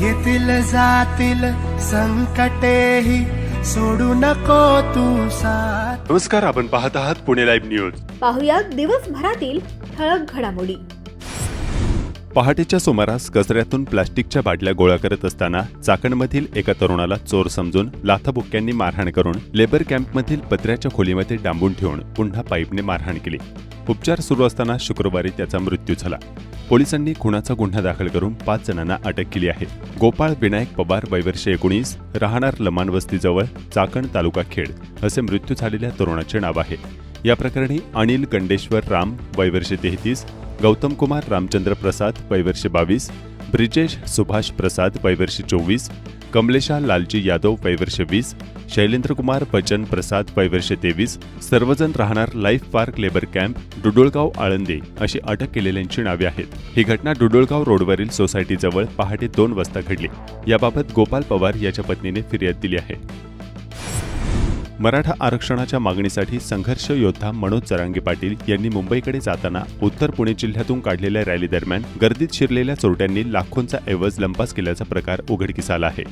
येतील जातील संकटेही सोडू नको तू साथ. नमस्कार आपण पाहत आहात पुणे लाईव्ह न्यूज. पाहुयात दिवसभरातील ठळक घडामोडी. पहाटेच्या सुमारास कचऱ्यातून प्लास्टिकच्या बाटल्या गोळा करत असताना चाकणमधील एका तरुणाला चोर समजून लाथाबुक्क्यांनी मारहाण करून लेबर कॅम्पमधील पत्र्याच्या खोलीमध्ये डांबून ठेवून पुन्हा पाईपने मारहाण केली. उपचार सुरू असताना शुक्रवारी त्याचा मृत्यू झाला. पोलिसांनी खुनाचा गुन्हा दाखल करून पाच जणांना अटक केली आहे. गोपाळ विनायक पवार वैवर्ष एकोणीस राहणार लमान वस्तीजवळ चाकण तालुका खेड असे मृत्यू झालेल्या तरुणाचे नाव आहे. या प्रकरणी अनिल गंडेश्वर राम वैवर्ष तेहतीस गौतम कुमार रामचंद्र प्रसाद वैवर्ष बावीस ब्रिजेश सुभाष प्रसाद पैवर्ष चोवीस कमलेशा लालजी यादव पैवर्ष वीस शैलेंद्रकुमार बचन प्रसाद पैवर्ष तेवीस सर्वजण राहणार life park labour camp Dudulgaon Alande अशी अटक केलेल्यांची नावे आहेत. ही घटना डुडुळगाव रोडवरील सोसायटीजवळ पहाटे दोन वाजता घडली. याबाबत गोपाल पवार याच्या पत्नीने फिर्याद दिली आहे. मराठा आरक्षणाच्या मागणीसाठी संघर्ष योद्धा मनोज चरांगे पाटील यांनी मुंबईकडे जाताना उत्तर पुणे जिल्ह्यातून काढलेल्या रॅली दरम्यान गर्दीत शिरलेल्या चोरट्यांनी लाखोंचा ऐवज लंपास केल्याचा प्रकार उघडकीस आला आहे.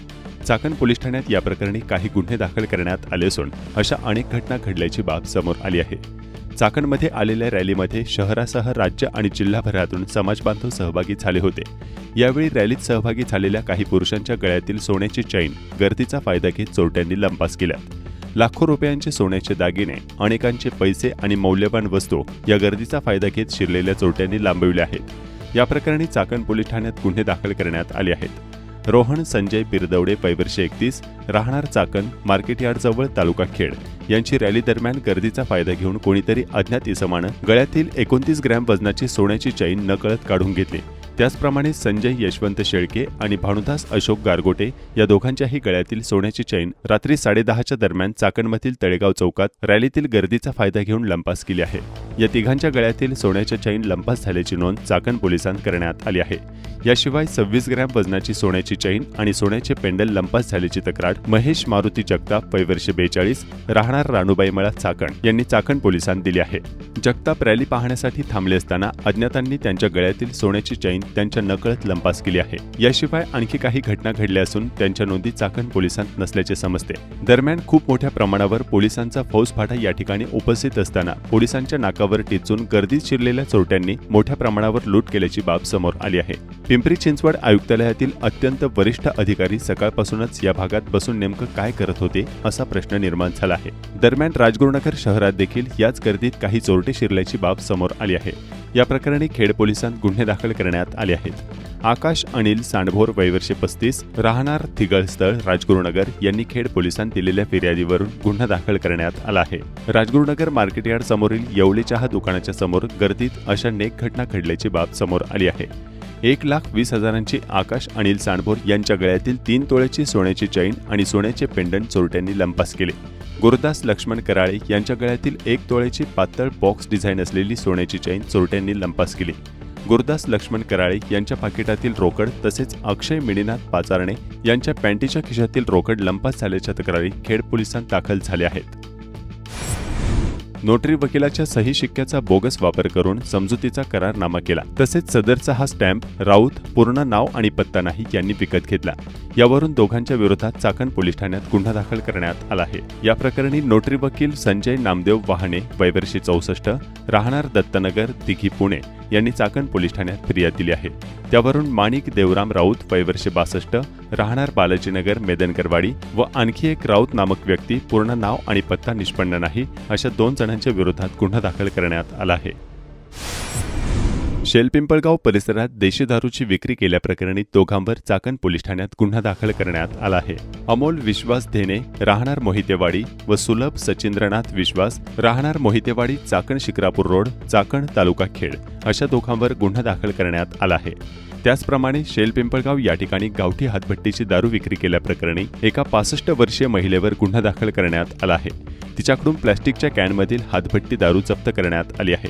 चाकण पोलीस ठाण्यात या प्रकरणी काही गुन्हे दाखल करण्यात आले असून अशा अनेक घटना घडल्याची बाब समोर आली आहे. चाकणमध्ये आलेल्या रॅलीमध्ये शहरासह राज्य आणि जिल्हाभरातून समाजबांधव सहभागी झाले होते. यावेळी रॅलीत सहभागी झालेल्या काही पुरुषांच्या गळ्यातील सोन्याची चैन गर्दीचा फायदा घेत चोरट्यांनी लंपास केल्यात. लाखो रुपयांचे सोन्याचे दागिने अनेकांचे पैसे आणि मौल्यवान वस्तू या गर्दीचा फायदा घेत शिरलेल्या चोरट्यांनी लांबविले आहेत. या प्रकरणी चाकण पोलीस ठाण्यात गुन्हे दाखल करण्यात आले आहेत. रोहन संजय बिरदवडे पैवर्षे एकतीस राहणार चाकण मार्केट यार्डजवळ तालुका खेड. यांची रॅली दरम्यान गर्दीचा फायदा घेऊन कोणीतरी अज्ञात इसमानं गळ्यातील एकोणतीस ग्रॅम वजनाची सोन्याची चैन नकळत काढून घेतली. त्याचप्रमाणे संजय यशवंत शेळके आणि भानुदास अशोक गारगोटे या दोघांच्याही गळ्यातील सोन्याची चैन रात्री साडेदहाच्या दरम्यान चाकणमधील तळेगाव चौकात रॅलीतील गर्दीचा फायदा घेऊन लंपास केली आहे. या तिघांच्या गळ्यातील सोन्याच्या चैन लंपास झाल्याची नोंद चाकण पोलिसांत करण्यात आली आहे. याशिवाय सव्वीस ग्रॅम वजनाची सोन्याची चैन आणि सोन्याचे पेंडल लंपास झाल्याची तक्रार महेश मारुती जगताप वैवर्ष बेचाळीस राहणार राणूबाई मळा चाकण यांनी चाकण पोलिसांत दिली आहे. जगताप रॅली पाहण्यासाठी थांबले असताना अज्ञातांनी त्यांच्या गळ्यातील सोन्याची चैन त्यांच्या नकळत लंपास केली आहे. याशिवाय आणखी काही घटना घडल्या असून त्यांच्या नोंदी चाकण पोलिसांत नसल्याचे समजते. दरम्यान खूप मोठ्या प्रमाणावर पोलिसांचा फौजफाटा या ठिकाणी उपस्थित असताना पोलिसांच्या नाकावर टिचून गर्दीत शिरलेल्या चोरट्यांनी मोठ्या प्रमाणावर लूट केल्याची बाब समोर आली आहे. पिंपरी चिंचवड आयुक्तालयातील अत्यंत वरिष्ठ अधिकारी सकाळपासूनच या भागात बसून नेमकं काय करत होते असा प्रश्न निर्माण झाला आहे. दरम्यान राजगुरुनगर शहरात देखील याच गर्दीत काही चोरटे शिरल्याची बाब समोर आली आहे. या प्रकरणी खेड पोलिसांत गुन्हे दाखल करण्यात आले आहेत. आकाश अनिल सांडभोर वयवर्षे पस्तीस राहणार थिगळस्थळ राजगुरुनगर यांनी खेड पोलिसांत दिलेल्या फिर्यादीवरून गुन्हा दाखल करण्यात आला आहे. राजगुरुनगर मार्केट यार्ड समोरील येवले चहा दुकानाच्या समोर गर्दीत अशा नेक घटना घडल्याची बाब समोर आली आहे. एक लाख वीस हजारांची आकाश अनिल सांडभोर यांच्या गळ्यातील तीन तोळ्याची सोन्याची चैन आणि सोन्याचे पेंडंट चोरट्यांनी लंपास केले. गुरुदास लक्ष्मण कराळे यांच्या गळ्यातील एक तोळ्याची पातळ बॉक्स डिझाईन असलेली सोन्याची चैन चोरट्यांनी लंपास केली. गुरुदास लक्ष्मण कराळे यांच्या पाकिटातील रोकड तसेच अक्षय मिणीनाथ पाचारणे यांच्या पॅन्टीच्या खिशातील रोकड लंपास झाल्याच्या तक्रारी खेड पोलिसांत दाखल झाल्या आहेत. नोटरी वकिलाच्या सही शिक्क्याचा बोगस वापर करून समजुतीचा करारनामा केला. तसेच सदरचा हा स्टॅम्प राऊत पूर्ण नाव आणि पत्ता नाही यांनी विकत घेतला. यावरून दोघांच्या विरोधात चाकण पोलीस ठाण्यात गुन्हा दाखल करण्यात आला आहे. या प्रकरणी नोटरी वकील संजय नामदेव वाहने वैवर्षी चौसष्ट राहणार दत्तनगर दिघी पुणे यांनी चाकण पोलीस ठाण्यात फिर्याद दिली आहे. त्यावरून माणिक देवराम राऊत वैवर्षे बासष्ट राहणार बालाजीनगर मेदनकरवाडी व आणखी एक राऊत नामक व्यक्ती पूर्ण नाव आणि पत्ता निष्पन्न नाही अशा दोन जणांच्या विरोधात गुन्हा दाखल करण्यात आला आहे. शेलपिंपळगाव परिसरात देशी दारूची विक्री केल्याप्रकरणी दोघांवर चाकण पोलीस ठाण्यात गुन्हा दाखल करण्यात आला आहे. अमोल विश्वास धेने राहणार मोहितेवाडी व सुलभ सचिंद्रनाथ विश्वास राहणार मोहितेवाडी चाकण शिक्रापूर रोड चाकण तालुका खेड अशा दोघांवर गुन्हा दाखल करण्यात आला आहे. त्याचप्रमाणे शेलपिंपळगाव या ठिकाणी गावठी हातभट्टीची दारू विक्री केल्याप्रकरणी एका पासष्ट वर्षीय महिलेवर गुन्हा दाखल करण्यात आला आहे. तिच्याकडून प्लॅस्टिकच्या कॅनमधील हातभट्टी दारू जप्त करण्यात आली आहे.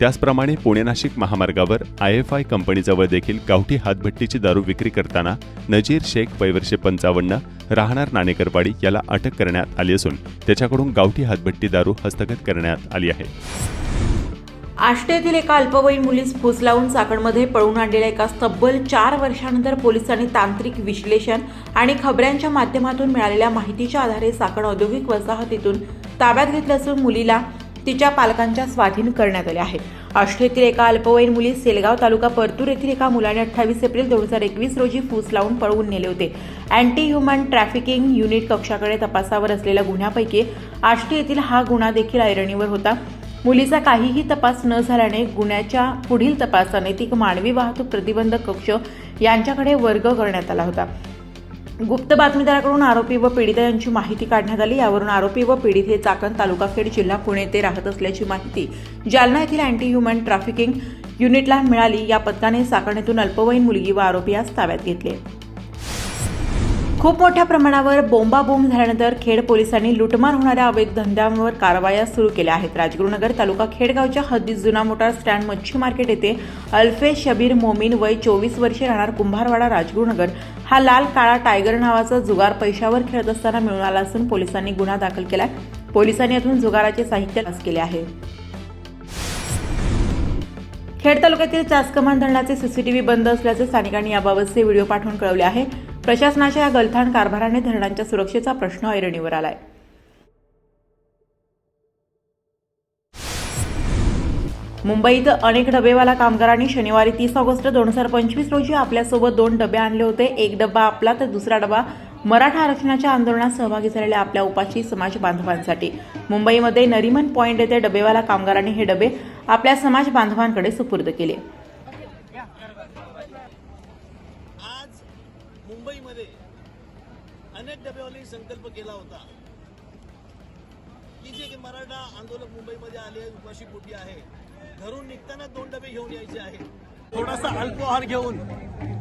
त्याचप्रमाणे पुणे नाशिक महामार्गावर आय एफ आय कंपनीजवळ देखील गावठी हातभट्टीची दारू विक्री करताना नजीर शेख वयवर्षे पंचावन्न राहणार नाणेकरवाडी याला अटक करण्यात आली असून त्याच्याकडून गावठी हातभट्टी दारू हस्तगत करण्यात आली आहे. आष्टे येथील एका अल्पवयीन मुलीस फूस लावून चाकणमध्ये पळून आणलेल्या एका तब्बल चार वर्षानंतर पोलिसांनी तांत्रिक विश्लेषण आणि खबऱ्यांच्या माध्यमातून मिळालेल्या माहितीच्या आधारे चाकण औद्योगिक वसाहतीतून ताब्यात घेतलं असून मुलीला तिच्या पालकांच्या स्वाधीन करण्यात आले आहे. आष्टे येथील एका अल्पवयीन मुली सेलगाव तालुका परतूर येथील एका मुलाने अठ्ठावीस एप्रिल दोन हजार एकवीस रोजी फूस लावून पळवून नेले होते. अँटी ह्युमन ट्रॅफिकिंग युनिट कक्षाकडे तपासावर असलेल्या गुन्ह्यापैकी आष्टी येथील हा गुन्हा देखील ऐरणीवर होता. मुलीचा काहीही तपास न झाल्याने गुन्ह्याच्या पुढील तपास अनैतिक मानवी वाहतूक प्रतिबंधक कक्ष यांच्याकडे वर्ग करण्यात आला होता. गुप्त बातमीदाराकडून आरोपी व पीडिता यांची माहिती काढण्यात आली. यावरून आरोपी व पीडित हे चाकण तालुका खेड जिल्हा पुणे येथे राहत असल्याची माहिती जालना येथील अँटी ह्युमन ट्रॅफिकिंग युनिटला मिळाली. या पथकाने चाकण येथून अल्पवयीन मुलगी व आरोपी यास ताब्यात घेतले. खूप मोठ्या प्रमाणावर बोंबाबोंब झाल्यानंतर खेड पोलिसांनी लुटमार होणाऱ्या अवैध धंद्यांवर कारवाया सुरू केल्या आहेत. राजगुरुनगर तालुका खेडगावच्या हद्दीत जुना मोटार स्टँड मच्छी मार्केट येथे अल्फे शबीर मोमीन वय चोवीस वर्षे राहणार कुंभारवाडा राजगुरुनगर हा लाल काळा टायगर नावाचा जुगार पैशावर खेळत असताना मिळून आला असून पोलिसांनी गुन्हा दाखल केला पोलिसांनी यातून जुगाराचे साहित्य लस केले आहे. खेड तालुक्यातील चासकमान धरणाचे सीसीटीव्ही बंद असल्याचे स्थानिकांनी याबाबतचे व्हिडिओ पाठवून कळवले आहे. प्रशासनाच्या या गलथान कारभाराने धरणांच्या सुरक्षेचा प्रश्न ऐरणीवर आलाय. मुंबईत अनेक डबेवाला कामगारांनी शनिवारी तीस ऑगस्ट दोन हजार पंचवीस रोजी आपल्यासोबत दोन डबे आणले होते. एक डबा आपला तर दुसरा डबा मराठा आरक्षणाच्या आंदोलनात सहभागी झालेल्या आपल्या उपाशी समाज बांधवांसाठी. मुंबईमध्ये नरिमन पॉईंट येथे डबेवाला कामगारांनी हे डबे आपल्या समाज बांधवांकडे सुपूर्द केले. केला होता. की जे मराठा आंदोलक मुंबईमध्ये आले उपाशी पोटी आहे. घरून निघताना दोन डबे घेऊन यायचे आहेत. थोडासा अल्पोहार घेऊन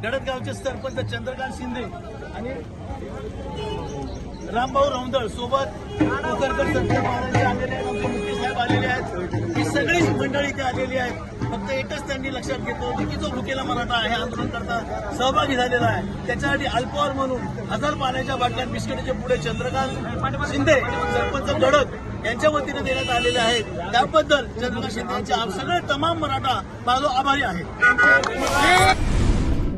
गडदगावचे सरपंच चंद्रकांत शिंदे आणि रामभाऊ रौंदळ सोबत कोकरकर सत्य महाराज आलेले आहेत मुख्य साहेब आलेले आहेत ही सगळीच मंडळी इथे आलेली आहेत. फक्त एकच त्यांनी लक्षात घेतो. की की जो भुकेला मराठा आहे आंदोलन करता सहभागी झालेला आहे त्याच्यासाठी अल्पहार म्हणून हजार पाण्याच्या बाटल्यात बिस्किटचे पुढे चंद्रकांत शिंदे सरपंच गडक यांच्या वतीने देण्यात आलेले आहेत. त्याबद्दल चंद्रकांत शिंदे यांचे सगळे तमाम मराठा माझा आभारी आहे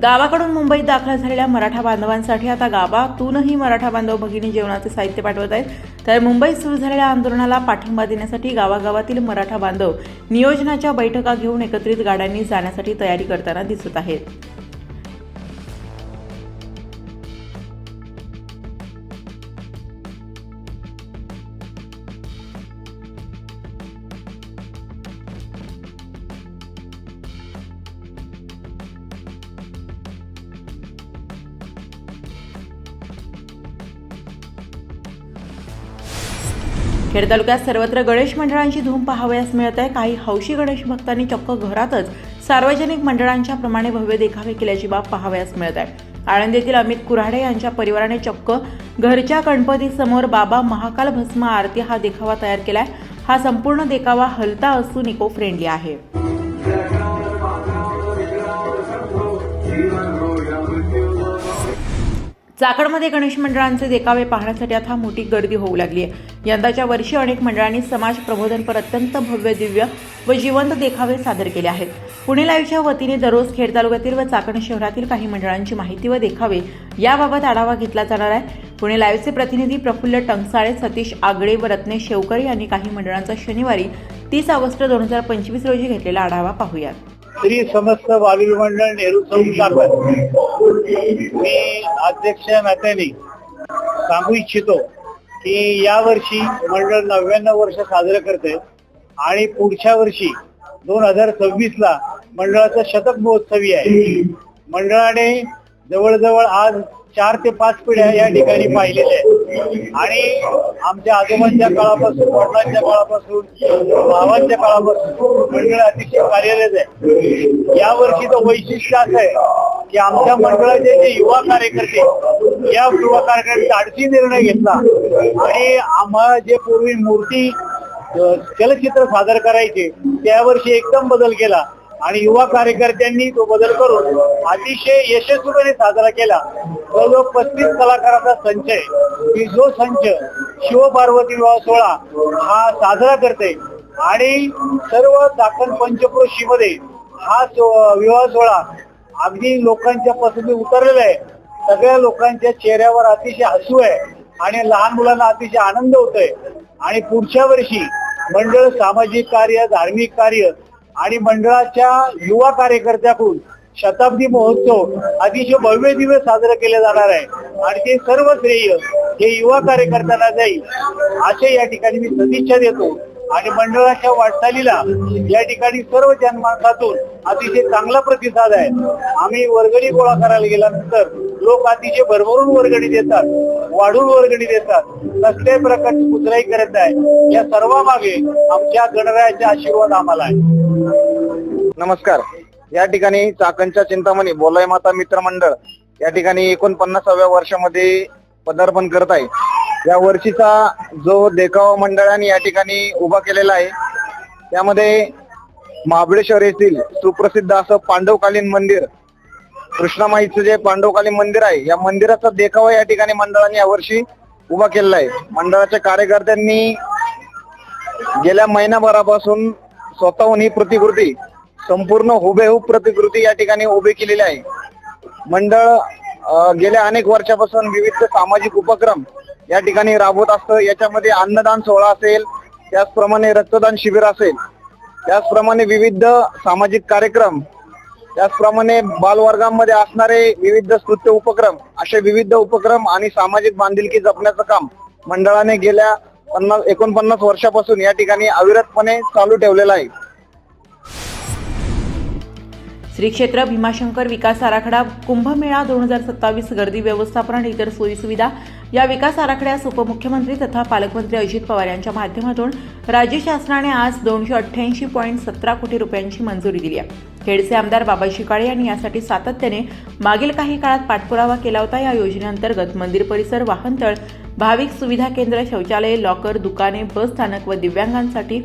गावाकडून मुंबईत दाखल झालेल्या मराठा बांधवांसाठी आता गावातूनही मराठा बांधव भगिनी जेवणाचे साहित्य पाठवत आहेत. तर मुंबईत सुरू झालेल्या आंदोलनाला पाठिंबा देण्यासाठी गावागावातील मराठा बांधव नियोजनाच्या बैठका घेऊन एकत्रित गाड्यांनी जाण्यासाठी तयारी करताना दिसत आहेत. खेड तालुक्यात सर्वत्र गणेश मंडळांची धूम पाहावयास मिळत आहे. काही हौशी गणेश भक्तांनी चक्क घरातच सार्वजनिक मंडळांच्या प्रमाणे भव्य देखावे केल्याची बाब पाहावयास मिळत आहे. आळंदीतील येथील अमित कुऱ्हाडे यांच्या परिवाराने चक्क घरच्या गणपतीसमोर बाबा महाकाल भस्म आरती हा देखावा तयार केलाय. हा संपूर्ण देखावा हलता असून इको फ्रेंडली आहे. चाकडमध्ये गणेश मंडळांचे देखावे पाहण्यासाठी आता मोठी गर्दी होऊ लागली आहे. यंदाच्या वर्षी अनेक मंडळांनी समाज प्रबोधनपर अत्यंत भव्य दिव्य व जिवंत देखावे सादर केले आहेत. पुणे लाईव्हच्या वतीने दररोज खेड तालुक्यातील व चाकण शहरातील काही मंडळांची माहिती व देखावे याबाबत आढावा घेतला जाणार आहे. पुणे लाईव्हचे प्रतिनिधी प्रफुल्ल टंकसाळे सतीश आगळे व रत्नेश शेवकर यांनी काही मंडळांचा शनिवारी तीस ऑगस्ट दोन हजार पंचवीस रोजी घेतलेला आढावा पाहूयात. श्री समस्त बालविल मंडळ नेहरू चौक मी अध्यक्ष नात्याने सांगू इच्छितो की या वर्षी मंडळ नव्याण्णव वर्ष साजरं करते आणि पुढच्या वर्षी दोन हजार सव्वीस ला मंडळाचा शतक महोत्सवी आहे. मंडळाने जवळजवळ आज चार ते पाच पिढ्या या ठिकाणी पाहिलेल्या आहेत. आणि आमच्या आजोबांच्या काळापासून वडिलांच्या काळापासून भावांच्या काळापासून मंडळ अतिशय कार्यरत आहे. या वर्षीचं वैशिष्ट्य असं आहे की आमच्या मंडळाचे जे युवा कार्यकर्ते या युवा कार्यकर्ते आडशी निर्णय घेतला. आणि आम्हाला जे पूर्वी मूर्ती चलचित्र सादर करायचे त्या वर्षी एकदम बदल केला. आणि युवा कार्यकर्त्यांनी तो बदल करून अतिशय यशस्वीपणे साजरा केला. जवळजवळ पस्तीस कलाकाराचा संच आहे की जो संच शिवपार्वती विवाह सोहळा हा साजरा करते आणि सर्व चाकण पंचक्रोशीमध्ये हा विवाह सोहळा अगदी लोकांच्या पसंती उतरलेला आहे. सगळ्या लोकांच्या चेहऱ्यावर अतिशय हसू आहे आणि लहान मुलांना अतिशय आनंद होतोय. आणि पुढच्या वर्षी मंडळ सामाजिक कार्य धार्मिक कार्य आणि मंडळाच्या युवा कार्यकर्त्याकडून शताब्दी महोत्सव अतिशय भव्य दिवस साजरा केले जाणार आहे. आणि ते सर्व श्रेय हे युवा कार्यकर्त्यांना जाईल असे या ठिकाणी मी सदिच्छा देतो. आणि मंडळाच्या वाटचालीला या ठिकाणी सर्व जनमानसातून अतिशय चांगला प्रतिसाद आहे. आम्ही वर्गणी गोळा करायला गेल्यानंतर लोक अतिशय भरभरून वर्गणी देतात वाढून वर्गणी देतात. कसल्याही प्रकारची कुचराई करत आहे या सर्वामागे आमच्या गणरायाचे आशीर्वाद आम्हाला आहे. नमस्कार. या ठिकाणी चाकणच्या चिंतामणी बोलाय माता मित्र मंडळ या ठिकाणी एकोणपन्नासाव्या वर्षामध्ये पदार्पण करत आहे. या वर्षीचा जो देखावा मंडळाने या ठिकाणी उभा केलेला आहे त्यामध्ये महाबळेश्वर येथील सुप्रसिद्ध असं पांडवकालीन मंदिर कृष्णामाईचं जे पांडवकालीन मंदिर आहे या मंदिराचा देखावा या ठिकाणी मंडळाने यावर्षी उभा केलेला आहे. मंडळाच्या कार्यकर्त्यांनी गेल्या महिनाभरापासून स्वतःहून ही प्रतिकृती संपूर्ण हुबेहूब प्रतिकृती या ठिकाणी उभी केलेली आहे. मंडळ गेल्या अनेक वर्षापासून विविध सामाजिक उपक्रम या ठिकाणी राबवत असतं. याच्यामध्ये अन्नदान सोहळा असेल त्याचप्रमाणे रक्तदान शिबिर असेल त्याचप्रमाणे विविध सामाजिक कार्यक्रम त्याचप्रमाणे बालवर्गामध्ये असणारे विविध स्तृत्य उपक्रम असे विविध उपक्रम आणि सामाजिक बांधिलकी जपण्याचं काम मंडळाने गेल्या पन्नास एकोणपन्नास वर्षापासून या ठिकाणी अविरतपणे चालू ठेवलेलं आहे. श्री क्षेत्र भीमाशंकर विकास आराखडा कुंभमेळा दोन हजार सत्तावीस गर्दी व्यवस्थापन आणि इतर सोयीसुविधा या विकास आराखड्यास उपमुख्यमंत्री तथा पालकमंत्री अजित पवार यांच्या माध्यमातून राज्य शासनाने आज दोनशे अठ्ठ्याऐंशी पॉईंट सतरा कोटी रुपयांची मंजुरी दिली आहे. खेडचे आमदार बाबाजी काळे यांनी यासाठी सातत्याने मागील काही काळात पाठपुरावा केला होता. या योजनेअंतर्गत मंदिर परिसर वाहनतळ भाविक सुविधा केंद्र शौचालये लॉकर दुकाने बस स्थानक व दिव्यांगांसाठी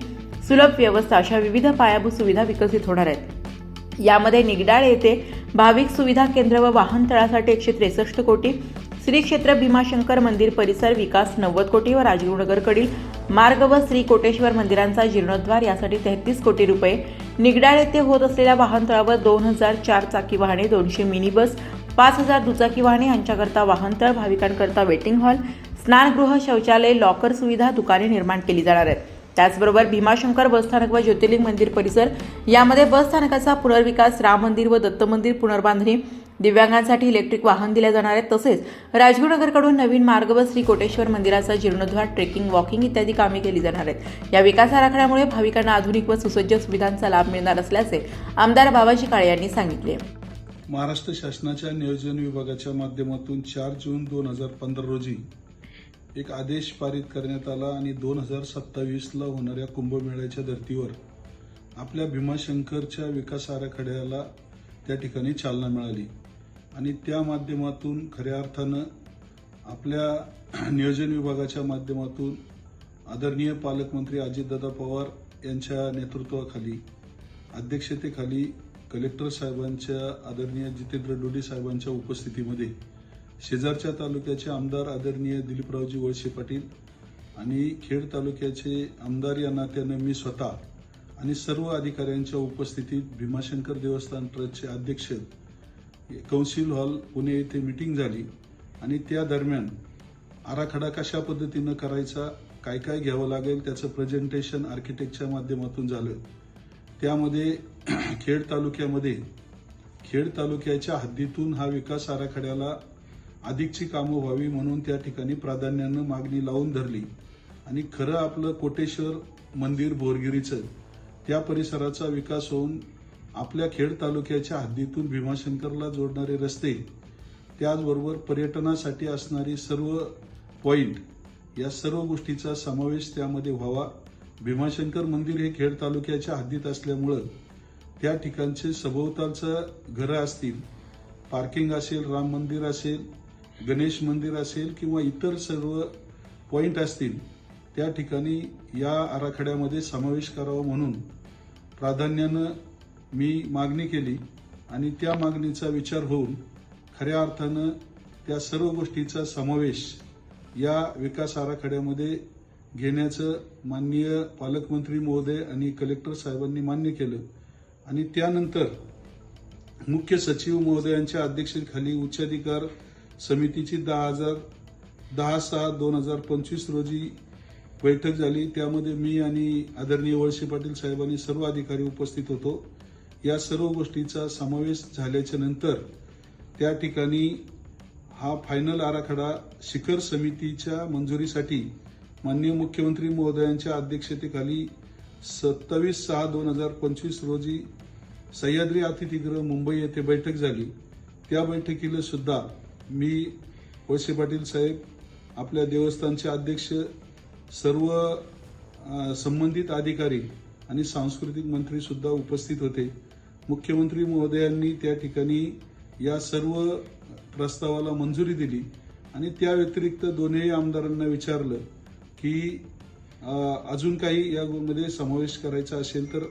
सुलभ व्यवस्था अशा विविध पायाभूत सुविधा विकसित होणार आहेत. यामध्ये निगडाळ येथे भाविक सुविधा केंद्र व वाहनतळासाठी एकशे त्रेसष्ट कोटी श्री क्षेत्र भीमाशंकर मंदिर परिसर विकास नव्वद कोटी व राजगुरुनगरकडील मार्ग व श्री कोटेश्वर मंदिरांचा जीर्णोद्धार यासाठी तेहतीस कोटी रुपये. निगडाळ येथे होत असलेल्या वाहनतळावर दोन हजार चार चाकी वाहने दोनशे मिनी बस पाच हजार दुचाकी वाहने यांच्याकरता वाहनतळ भाविकांकरता वेटिंग हॉल स्नानगृह शौचालय लॉकर सुविधा दुकाने निर्माण केली जाणार आहेत. त्याचबरोबर भीमाशंकर बसस्थानक व ज्योतिर्लिंग मंदिर परिसर. यामध्ये बसस्थानकाचा पुनर्विकास राम मंदिर व दत्त मंदिर पुनर्बांधणी दिव्यांगांसाठी इलेक्ट्रिक वाहन दिले जाणार आहेत. तसेच राजगुरुनगरकडून नवीन मार्ग व श्री कोटेश्वर मंदिराचा जीर्णोद्धार ट्रेकिंग वॉकिंग इत्यादी कामे केली जाणार आहेत. या विकास आराखड्यामुळे भाविकांना आधुनिक व सुसज्ज सुविधांचा लाभ मिळणार असल्याचे आमदार बाबाजी काळे यांनी सांगितले. महाराष्ट्र शासनाच्या नियोजन विभागाच्या माध्यमातून चार जून दोन हजार पंधरा रोजी एक आदेश पारित करण्यात आला आणि दोन हजार सत्तावीसला होणाऱ्या कुंभमेळ्याच्या धर्तीवर आपल्या भीमाशंकरच्या विकास आराखड्याला त्या ठिकाणी चालना मिळाली. आणि त्या माध्यमातून खऱ्या अर्थानं आपल्या नियोजन विभागाच्या माध्यमातून आदरणीय पालकमंत्री अजितदादा पवार यांच्या नेतृत्वाखाली अध्यक्षतेखाली कलेक्टर साहेबांच्या आदरणीय जितेंद्र डोडी साहेबांच्या उपस्थितीमध्ये शेजारच्या तालुक्याचे आमदार आदरणीय दिलीपरावजी वळसे पाटील आणि खेड तालुक्याचे आमदार या नात्यानं मी स्वतः आणि सर्व अधिकाऱ्यांच्या उपस्थितीत भीमाशंकर देवस्थान ट्रस्टचे अध्यक्ष कौन्सिल हॉल पुणे येथे मिटिंग झाली आणि त्या दरम्यान आराखडा कशा पद्धतीनं करायचा काय काय घ्यावं लागेल त्याचं प्रेझेंटेशन आर्किटेक्टच्या माध्यमातून झालं. त्यामध्ये खेड तालुक्यामध्ये खेड तालुक्याच्या हद्दीतून हा विकास आराखड्याला अधिकची कामं व्हावी म्हणून त्या ठिकाणी प्राधान्यानं मागणी लावून धरली. आणि खरं आपलं कोटेश्वर मंदिर बोरगिरीचं त्या परिसराचा विकास होऊन आपल्या खेड तालुक्याच्या हद्दीतून भीमाशंकरला जोडणारे रस्ते त्याचबरोबर पर्यटनासाठी असणारी सर्व पॉईंट या सर्व गोष्टीचा समावेश त्यामध्ये व्हावा. भीमाशंकर मंदिर हे खेड तालुक्याच्या हद्दीत असल्यामुळं त्या ठिकाणचे सभोवतालचं घरं असतील पार्किंग असेल राम मंदिर असेल गणेश मंदिर असेल किंवा इतर सर्व पॉईंट असतील त्या ठिकाणी या आराखड्यामध्ये समावेश करावा म्हणून प्राधान्यानं मी मागणी केली आणि त्या मागणीचा विचार होऊन खऱ्या अर्थानं त्या सर्व गोष्टीचा समावेश या विकास आराखड्यामध्ये घेण्याचं माननीय पालकमंत्री महोदय आणि कलेक्टर साहेबांनी मान्य केलं. आणि त्यानंतर मुख्य सचिव महोदयांच्या अध्यक्षतेखाली उच्चाधिकार समितीची दहा हजार दहा सहा दोन हजार पंचवीस रोजी बैठक झाली. त्यामध्ये मी आणि आदरणीय वळसे पाटील साहेबांनी सर्व अधिकारी उपस्थित होतो. या सर्व गोष्टीचा समावेश झाल्याच्यानंतर त्या ठिकाणी हा फायनल आराखडा शिखर समितीच्या मंजुरीसाठी माननीय मुख्यमंत्री महोदयांच्या अध्यक्षतेखाली सत्तावीस सहा दोन हजार पंचवीस रोजी सह्याद्री अतिथीगृह मुंबई येथे बैठक झाली. त्या बैठकीला सुद्धा मी वळसे पाटील साहेब आपल्या देवस्थानचे अध्यक्ष सर्व संबंधित अधिकारी आणि सांस्कृतिक मंत्री सुद्धा उपस्थित होते. मुख्यमंत्री महोदयांनी त्या ठिकाणी या सर्व प्रस्तावाला मंजुरी दिली आणि त्या व्यतिरिक्त दोन्ही आमदारांना विचारलं की अजून काही यामध्ये समावेश करायचा असेल तर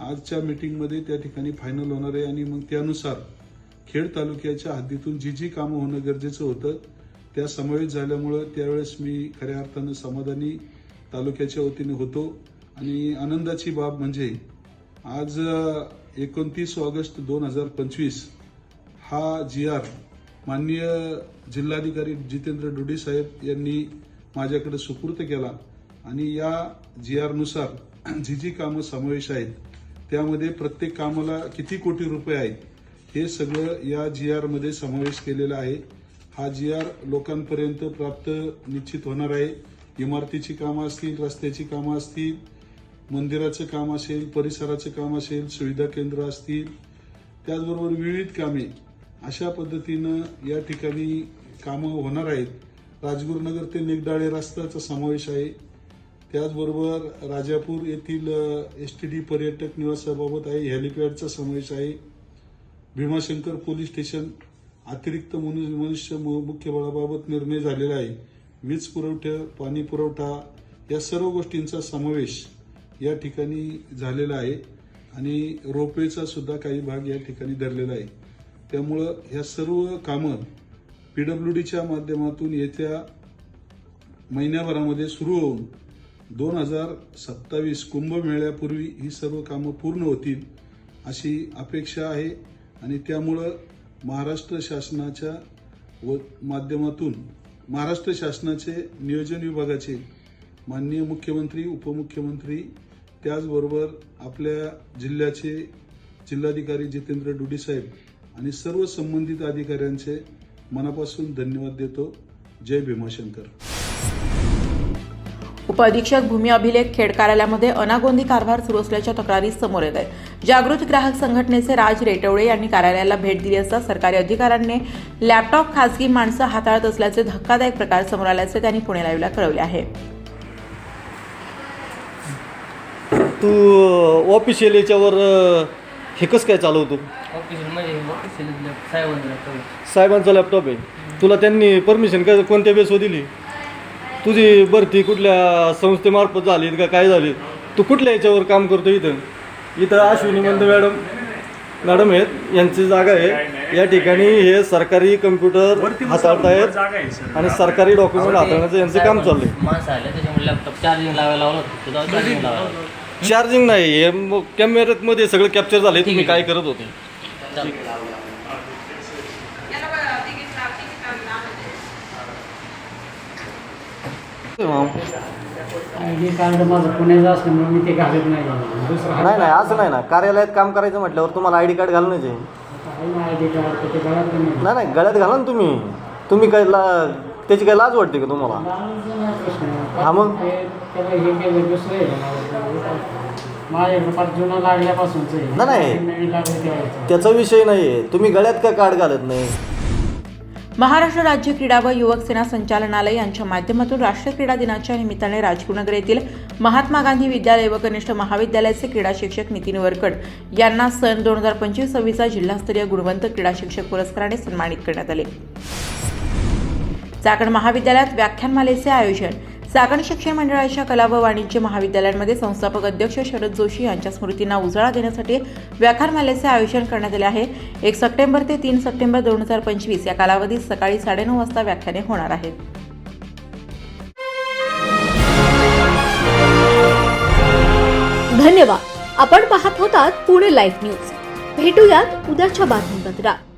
आजच्या मीटिंगमध्ये त्या ठिकाणी फायनल होणार आहे आणि मग त्यानुसार खेड तालुक्याच्या हद्दीतून जी जी कामं होणं गरजेचं होतं त्या समावेश झाल्यामुळं त्यावेळेस मी खऱ्या अर्थानं समाधानी तालुक्याच्या वतीने होतो. आणि आनंदाची बाब म्हणजे आज एकोणतीस ऑगस्ट दोन हजार पंचवीस हा जी आर माननीय जिल्हाधिकारी जितेंद्र डुडी साहेब यांनी माझ्याकडे सुपूर्त केला. आणि या जी आरनुसार जी जी कामं समावेश आहेत त्यामध्ये प्रत्येक कामाला किती कोटी रुपये आहेत हे सगळं या जी आरमध्ये समावेश केलेला आहे. हा जी आर लोकांपर्यंत प्राप्त निश्चित होणार आहे. इमारतीची कामं असतील रस्त्याची कामं असतील मंदिराचं काम असेल परिसराचं काम असेल सुविधा केंद्र असतील त्याचबरोबर विविध कामे अशा पद्धतीनं या ठिकाणी कामं होणार आहेत. राजगुरुनगर ते निगडाळे रस्त्याचा समावेश आहे. त्याचबरोबर राजापूर येथील एस टी डी पर्यटक निवासाबाबत आहे हेलिपॅडचा समावेश आहे. भीमाशंकर पोलीस स्टेशन अतिरिक्त मनुष्य मु- मुख्य बळाबाबत निर्णय झालेला आहे. वीज पुरवठा पाणी पुरवठा या सर्व गोष्टींचा समावेश या ठिकाणी झालेला आहे आणि रोपवेचा सुद्धा काही भाग या ठिकाणी धरलेला आहे. त्यामुळं ह्या सर्व कामं पी डब्ल्यू डीच्या माध्यमातून येत्या महिन्याभरामध्ये सुरू होऊन दोन हजार सत्तावीस कुंभमेळ्यापूर्वी ही सर्व कामं पूर्ण होतील अशी अपेक्षा आहे. आणि त्यामुळं महाराष्ट्र शासनाच्या व माध्यमातून महाराष्ट्र शासनाचे नियोजन विभागाचे माननीय मुख्यमंत्री उपमुख्यमंत्री त्याचबरोबर आपल्या जिल्ह्याचे जिल्हाधिकारी जितेंद्र डुडीसाहेब आणि सर्व संबंधित अधिकाऱ्यांचे मनापासून धन्यवाद देतो. जय भीमाशंकर. उपअधीक्षक भूमी अभिलेख खेड कार्यालयामध्ये अनागोंदी कारभार सुरू असल्याच्या तक्रारी समोर येत आहेत. जागृत ग्राहक संघटनेचे राज रेटवडे यांनी कार्यालयाला भेट दिली असता सरकारी अधिकाऱ्यांनी लॅपटॉप खासगी माणसं हाताळत असल्याचे धक्कादायक प्रकार समोर आल्याचे त्यांनी पुणे लाईव्हला कळवले आहे. तू ऑफिशियल याच्यावर हे कसं काय चालवतो? ऑफिशियल म्हणजे साहेबांचा लॅपटॉप आहे. तुला त्यांनी परमिशन काय कोणत्या बेसवर दिली? तुझी भरती कुठल्या संस्थेमार्फत झाली का काय झाली तू कुठल्या याच्यावर काम करतो इथं? इथं अश्विनी मंद मॅडम मॅडम आहेत यांची जागा आहे. या ठिकाणी हे सरकारी कम्प्युटर हाताळतायत आणि सरकारी डॉक्युमेंट हाताळण्याचं यांचं काम चाललंय. माणसं आले त्याच्यामुळे लॅपटॉप चार्जिंग लावायला लावलं होतं. तुझा चार्जिंग लावायला चार्जिंग नाही हे म- कॅमेऱ्यामध्ये सगळं कॅप्चर झालंय तुम्ही काय करत होते? हे कार्ड माझं पुण्याचं असल्यामुळे मी ते घालत नाही दुसरं नाही नाही असं नाही ना कार्यालयात काम करायचं म्हटल्यावर तुम्हाला आय डी कार्ड घालणंच आहे आय डी कार्ड ते गळ्यात पण नाही. नाही नाही गळ्यात घाला ना तुम्ही तुम्ही काय ला त्याची काय लाज वाटते का तुम्हाला. हा मग? ते- त्याला हे केलं दुसरं आहे का? माझ्याकडे फार जुना लागल्यापासूनच आहे नाही, नाही. नवीन लागलं तेव्हाचं. त्याचा विषय नाही आहे तुम्ही गळ्यात का कार्ड घालत नाही महाराष्ट्र राज्य क्रीडा व युवक सेना संचालनालय यांच्या माध्यमातून राष्ट्रीय क्रीडा दिनाच्या निमित्ताने राजगुरुनगर येथील महात्मा गांधी विद्यालय व कनिष्ठ महाविद्यालयाचे क्रीडा शिक्षक नितीन वरकड यांना सन दोन हजार पंचवीस सव्वीसचा जिल्हास्तरीय गुणवंत क्रीडा शिक्षक पुरस्काराने सन्मानित करण्यात आले. चाकण महाविद्यालयात व्याख्यानमालेचे आयोजन सागर शिक्षण मंडळाच्या कला व वाणिज्य महाविद्यालयांमध्ये संस्थापक अध्यक्ष शरद जोशी यांच्या स्मृतींना उजाळा देण्यासाठी व्याख्यानमालेचे आयोजन करण्यात आले आहे. एक सप्टेंबर ते तीन सप्टेंबर दोन हजार पंचवीस या कालावधीत सकाळी साडेनऊ वाजता व्याख्याने होणार आहेत. धन्यवाद. आपण पाहत होतात पुणे लाईव्ह न्यूज. भेटूयात उद्याच्या बातमीपत्रात.